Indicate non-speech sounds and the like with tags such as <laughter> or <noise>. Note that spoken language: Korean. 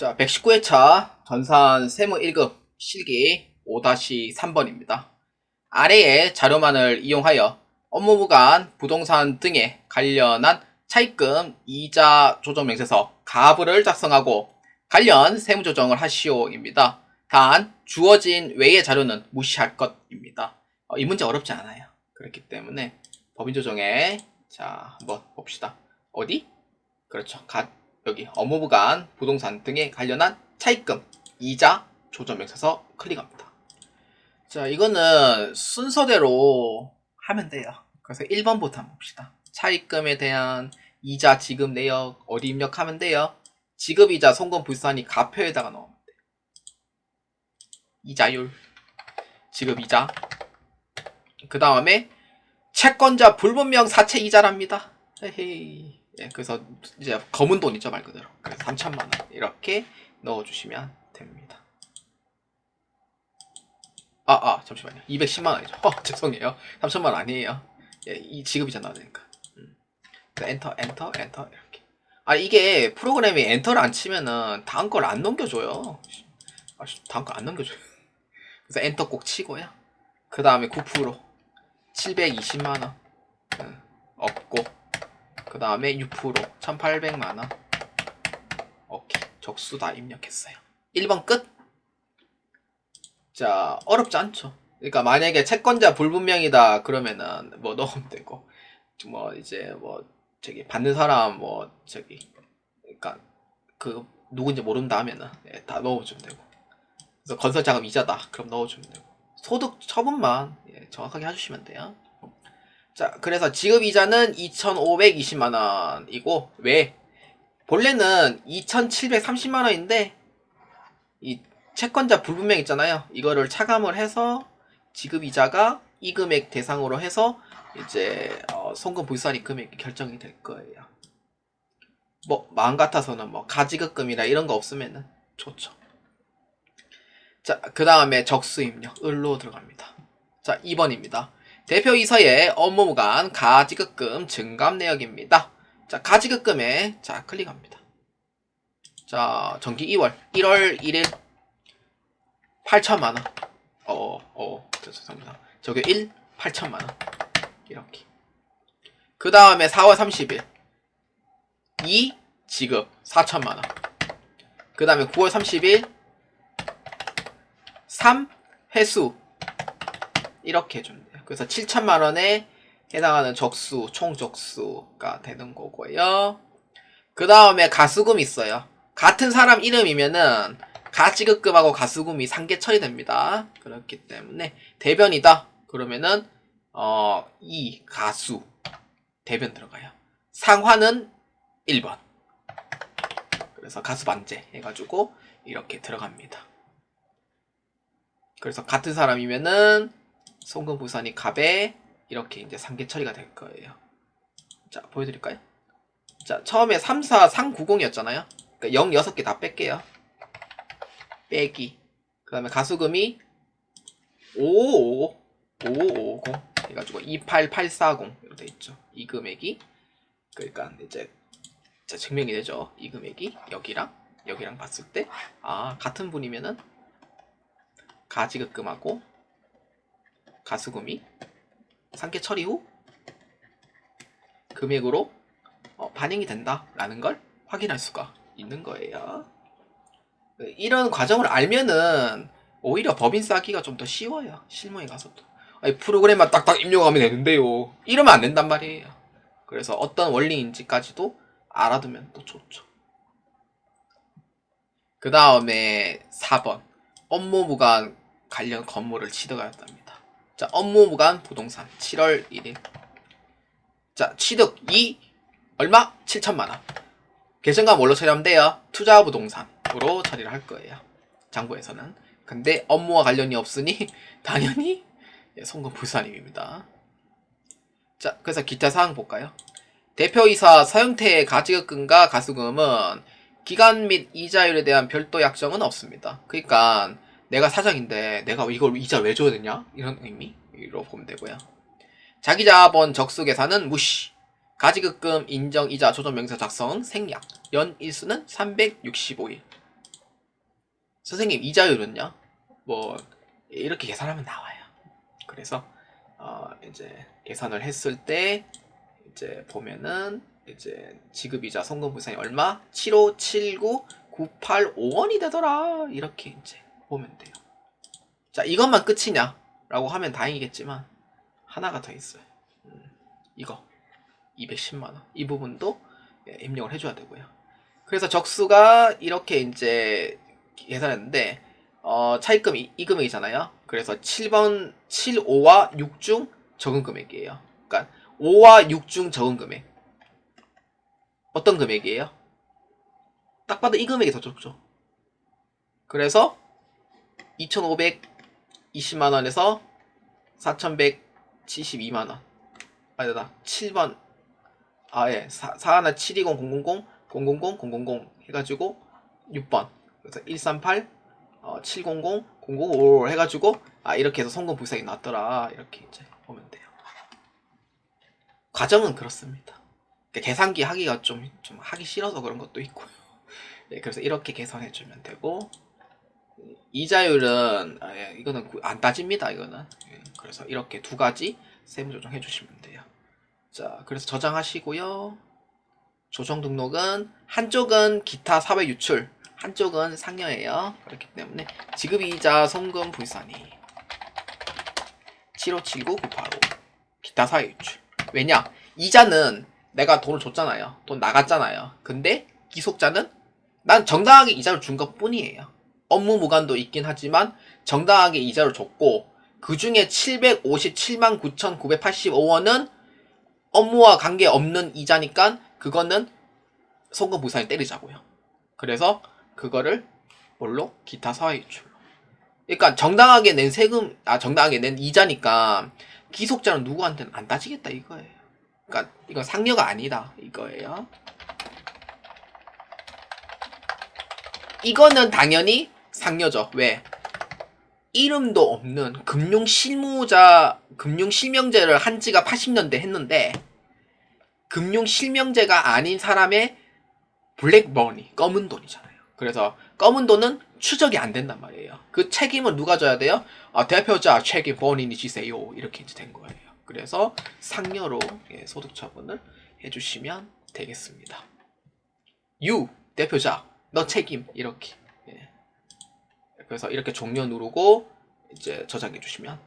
자, 119회차 전산 세무 1급 실기 5-3번입니다. 아래의 자료만을 이용하여 업무부 간 부동산 등에 관련한 차입금 이자 조정 명세서 가부를 작성하고 관련 세무 조정을 하시오입니다. 단 주어진 외의 자료는 무시할 것입니다. 어, 이 문제 어렵지 않아요. 그렇기 때문에 법인 조정에 자 한번 봅시다. 어디? 그렇죠. 가, 여기 업무부간 부동산 등에 관련한 차입금 이자 조정 명세서 클릭합니다. 자 이거는 순서대로 하면 돼요. 그래서 1번부터 한번 봅시다. 차입금에 대한 이자 지급 내역 어디 입력하면 돼요. 지급이자 송금 불산이 가표에다가 넣으면 돼요. 이자율 지급이자 그 다음에 채권자 불분명 사채 이자랍니다. 헤헤이. 예, 그래서 이제 검은 돈 있죠 말 그대로. 그래서 3천만 원 이렇게 넣어주시면 됩니다. 아, 아, 잠시만요. 210만 원이죠. <laughs> 어, 죄송해요. 3천만 원 아니에요. 예, 이 지급이자 나야 되니까. 음. 엔터, 엔터, 엔터 이렇게. 아, 이게 프로그램이 엔터를 안 치면은 다음 걸 안 넘겨줘요. 아, 씨, 다음 걸 안 넘겨줘요. 그래서 엔터 꼭 치고요. 그 다음에 9% 720만 원 음, 없고 그 다음에 6% 1800만 원. 오케이. 적수 다 입력했어요. 1번 끝. 자 어렵지 않죠. 그러니까 만약에 채권자 불분명이다 그러면은 뭐 넣으면 되고 뭐 이제 뭐 저기 받는 사람 뭐 저기 그러니까 그 누군지 모른다 하면은 예, 다 넣어주면 되고. 그래서 건설 자금 이자다. 그럼 넣어주면 되고. 소득 처분만 예, 정확하게 해주시면 돼요. 자, 그래서 지급 이자는 2,520만 원이고 왜? 본래는 2,730만 원인데 이 채권자 불분명 있잖아요. 이거를 차감을 해서 지급 이자가 이 금액 대상으로 해서 이제 어, 송금 불산이 금액이 결정이 될 거예요. 뭐 마음 같아서는 뭐 가지급금이나 이런 거 없으면은 좋죠. 자, 그 다음에 적수 입력, 을로 들어갑니다. 자, 2번입니다. 대표이사의 업무무관 가지급금 증감 내역입니다. 자, 가지급금에, 자, 클릭합니다. 자, 정기 2월, 1월 1일, 8천만 원. 어, 어, 죄송합니다. 저게 1, 8천만 원. 이렇게. 그 다음에 4월 30일, 2, 지급, 4천만 원. 그 다음에 9월 30일, 3 회수 이렇게 돼요. 그래서 7천만 원에 해당하는 적수 총 적수가 되는 거고요. 그 다음에 가수금 있어요. 같은 사람 이름이면은 가지급금하고 가수금이 상계 처리됩니다. 그렇기 때문에 대변이다 그러면은 어 이 가수 대변 들어가요. 상환은 1번. 그래서 가수 반제 해가지고 이렇게 들어갑니다. 그래서 같은 사람이면은 송금 부산이 갑에 이렇게 이제 상계 처리가 될 거예요. 자, 보여드릴까요? 자, 처음에 3, 4, 3, 90이었잖아요. 그러니까 0, 6개 다 뺄게요. 빼기. 그 다음에 가수금이 555, 5550 해가지고 28840 이렇게 돼 있죠. 이 금액이. 그러니까 이제 자, 증명이 되죠. 이 금액이 여기랑 여기랑 봤을 때 아, 같은 분이면은 가지급금하고 가수금이 상계 처리 후 금액으로 어, 반영이 된다라는 걸 확인할 수가 있는 거예요. 이런 과정을 알면은 오히려 법인 싸기가 좀 더 쉬워요. 실무에 가서도. 아니, 프로그램만 딱딱 입력하면 되는데요. 이러면 안 된단 말이에요. 그래서 어떤 원리인지까지도 알아두면 또 좋죠. 그 다음에 4번. 업무 무관 관련 건물을 취득하였답니다. 자, 업무무관 부동산 7월 1일. 자, 취득 2 얼마? 7천만 원. 계정과 뭘로 처리하면 돼요? 투자 부동산으로 처리를 할 거예요. 장부에서는. 근데 업무와 관련이 없으니 <laughs> 당연히 예, 송금 불산임입니다. 자, 그래서 기타 사항 볼까요? 대표이사 서영태의 가지급금과 가수금은 기간 및 이자율에 대한 별도 약정은 없습니다. 그러니까 내가 사장인데 내가 이걸 이자 왜 줘야 되냐? 이런 의미로 보면 되고요. 자기자본 적수 계산은 무시. 가지급금 인정 이자 조정 명세 작성 생략. 연 일수는 365일. 선생님 이자율은요? 뭐 이렇게 계산하면 나와요. 그래서 어 이제 계산을 했을 때 이제 보면은 이제 지급이자 송금부상이 얼마? 757985원이 되더라. 이렇게 이제 보면 돼요. 자, 이것만 끝이냐? 라고 하면 다행이겠지만 하나가 더 있어요. 음, 이거 210만 원. 이 부분도 예, 입력을 해줘야 되고요. 그래서 적수가 이렇게 이제 계산했는데 어, 차입금 이, 이 금액이잖아요. 그래서 7번 7, 5와 6 중 적은 금액이에요. 그러니까 5와 6 중 적은 금액. 어떤 금액이에요? 딱 봐도 이 금액이 더 적죠. 그래서 2,520만 원에서 4,172만 원. 아니다. 7번. 아, 예. 4, 4 720 000 000 000 해가지고 6번. 그래서 138 어, 700 005 해가지고 아 이렇게 해서 송금 불상이 났더라. 이렇게 이제 보면 돼요. 과정은 그렇습니다. 그러니까 계산기 하기가 좀, 좀 하기 싫어서 그런 것도 있고요. 네, 그래서 이렇게 계산해 주면 되고 이자율은 아, 예, 이거는 구- 안 따집니다. 이거는 예, 그래서 이렇게 두 가지 세무 조정해 주시면 돼요. 자, 그래서 저장하시고요. 조정 등록은 한쪽은 기타 사회 유출, 한쪽은 상여예요. 그렇기 때문에 지급이자 송금 불산이 7579-985 기타 사회 유출. 왜냐? 이자는 내가 돈을 줬잖아요. 돈 나갔잖아요. 근데 기속자는 난 정당하게 이자를 준 것 뿐이에요. 업무 무관도 있긴 하지만 정당하게 이자를 줬고 그 중에 757만 9,985원은 업무와 관계 없는 이자니까 그거는 송금 부산이 때리자고요. 그래서 그거를 뭘로? 기타 사회유출로. 그러니까 정당하게 낸 세금, 아 정당하게 낸 이자니까 기속자는 누구한테는 안 따지겠다 이거예요. 그러니까 이건 상여가 아니다 이거예요. 이거는 당연히 상여죠. 왜? 이름도 없는 금융 실무자, 금융 실명제를 한 지가 80년대 했는데, 금융 실명제가 아닌 사람의 블랙머니, 검은 돈이잖아요. 그래서 검은 돈은 추적이 안 된단 말이에요. 그 책임은 누가 져야 돼요? 아, 대표자 책임 본인이 지세요. 이렇게 이제 된 거예요. 그래서 상여로 예, 소득 처분을 해주시면 되겠습니다. 유 대표자 너 책임 이렇게 예. 그래서 이렇게 종료 누르고 이제 저장해 주시면.